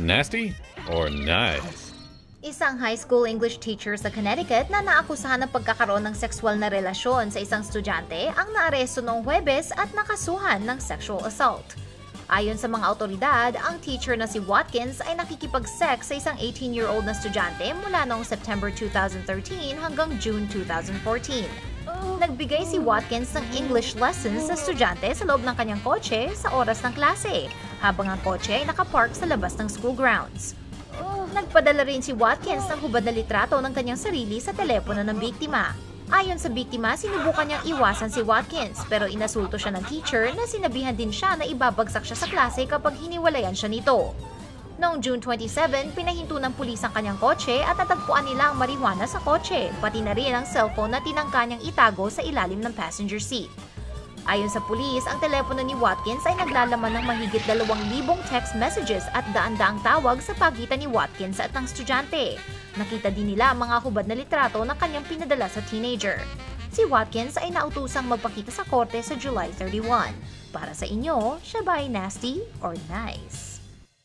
Nasty or nice? Isang high school English teacher sa Connecticut na naakusahan ng pagkakaroon ng sexual na relasyon sa isang estudyante ang naaresto noong Huwebes at nakasuhan ng sexual assault. Ayon sa mga autoridad, ang teacher na si Watkins ay nakikipag-sex sa isang 18-year-old na estudyante mula noong September 2013 hanggang June 2014. Nagbigay si Watkins ng English lessons sa estudyante sa loob ng kanyang kotse sa oras ng klase, habang ang kotse ay nakapark sa labas ng school grounds. Nagpadala rin si Watkins ng hubad na litrato ng kanyang sarili sa telepono ng biktima. Ayon sa biktima, sinubukan niyang iwasan si Watkins pero inasulto siya ng teacher na sinabihan din siya na ibabagsak siya sa klase kapag hiniwalayan siya nito. Noong June 27, pinahinto ng pulis ang kanyang kotse at natagpuan nila ang marijuana sa kotse, pati na rin ang cellphone na tinangka niyang itago sa ilalim ng passenger seat. Ayon sa pulis, ang telepono ni Watkins ay naglalaman ng mahigit 2,000 text messages at daan-daang tawag sa pagitan ni Watkins at ng estudyante. Nakita din nila ang mga hubad na litrato na kanyang pinadala sa teenager. Si Watkins ay nautusang magpakita sa korte sa July 31. Para sa inyo, siya ba ay nasty or nice?